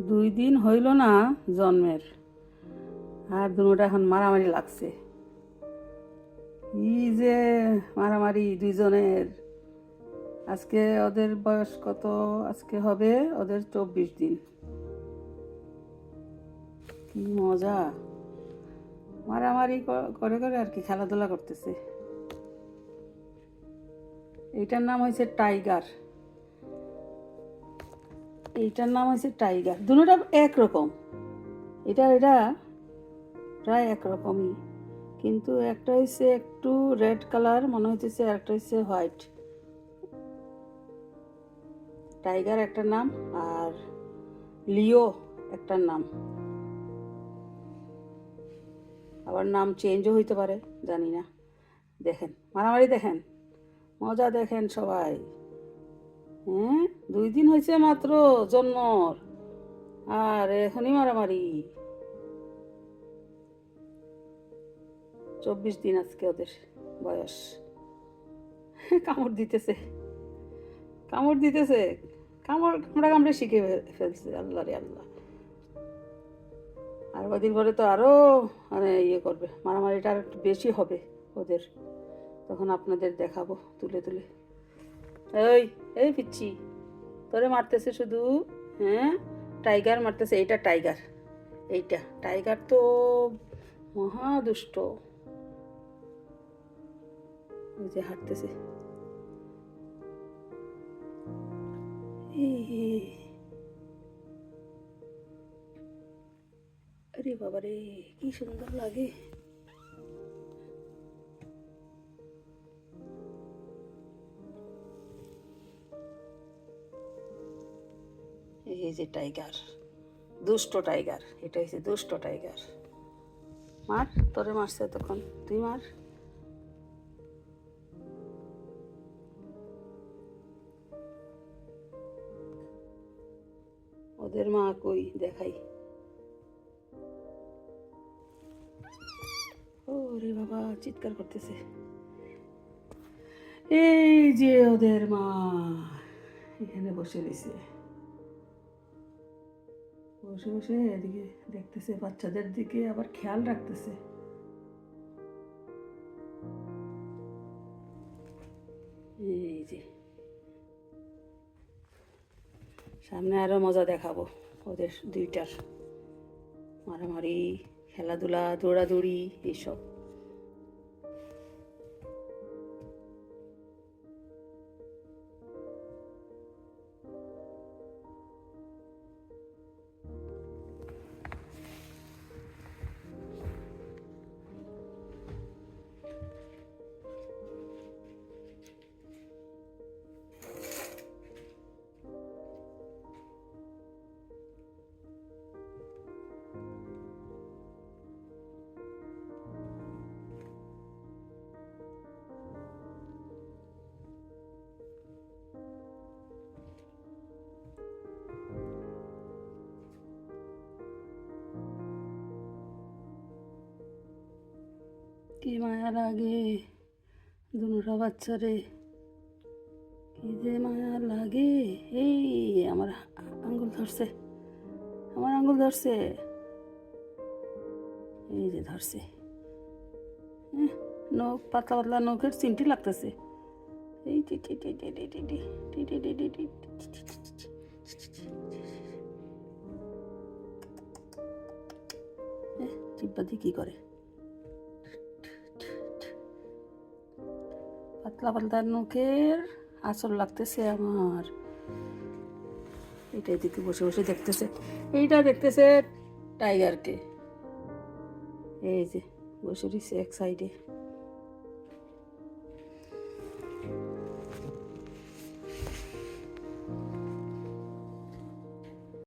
দুই দিন হইল না জন্মের। আর দুটা এখন মারামারি লাগছে। কি যে মারামারি দুইজনের, আজকে ওদের বয়স কত? আজকে হবে ওদের চব্বিশ দিন। কি মজা। মারামারি করে করে আর কি খেলাধুলা করতেছে। এইটার নাম হয়েছে টাইগার। এইটার নাম হয়েছে টাইগার। দুটোটা একরকম। এটা এটা প্রায় একরকমই। কিন্তু একটা হচ্ছে একটু রেড কালার, মনে হইতেছে একটা হচ্ছে হোয়াইট। টাইগার একটা নাম আর লিও একটা নাম। আবার নাম চেঞ্জও হইতে পারে, জানি না। দেখেন, মারামারি দেখেন, মজা দেখেন সবাই। হ্যাঁ দুই দিন হয়েছে মাত্র জন্মর। আর, এখনই মারামারি। চব্বিশ দিন আজকে ওদের বয়স। কামড় দিতেছে। কামড় দিতেছে। কামড়, কামড়া কামড়ে শিখে ফেলছে। আল্লাহ রে আল্লাহ। আর কদিন পরে তো আরও মানে ইয়ে করবে। মারামারিটা আর বেশি হবে ওদের। তখন আপনাদের দেখাবো, তুলে তুলে। এই এই পিচ্ছি, তোরে মারতেছে শুধু হ্যাঁ? টাইগার মারতেছে, এইটা টাইগার এইটা। টাইগার তো মহা দুষ্ট। ওই যে হাঁটতেছে। আরে বাবা রে কি সুন্দর লাগে। এই যে টাইগার দুষ্ট টাইগার এটা হচ্ছে দুষ্ট টাইগার মার, তোরে মারছে তখন, তুই মার। ওদের মা কই? দেখাই। ওরে বাবা, চিৎকার করতেছে। এই যে ওদের মা, এখানে বসে রয়েছে বসে বসে এদিকে দেখতেছে, বাচ্চাদের দিকে আবার খেয়াল রাখতেছে। এই যে। সামনে আরও মজা দেখাবো ওদের দুইটার। মারামারি, খেলাধুলা, দৌড়াদৌড়ি, এইসব। কি মায়া লাগে দুটা বাচ্চারে কি যে মায়া লাগে এই আমার আঙ্গুল ধরছে আমার আঙ্গুল ধরছে এই যে ধরছে নখ পাতলা পাতলা নখের চিনটি লাগতেছে এই চিব্বাদি কি করে পাতলা পাতলা নখের আঁচল লাগতেছে আমার এটাই দিকে বসে বসে দেখতেছে এইটা দেখতেছে টাইগারকে এই যে বসে রয়েছে এক সাইডে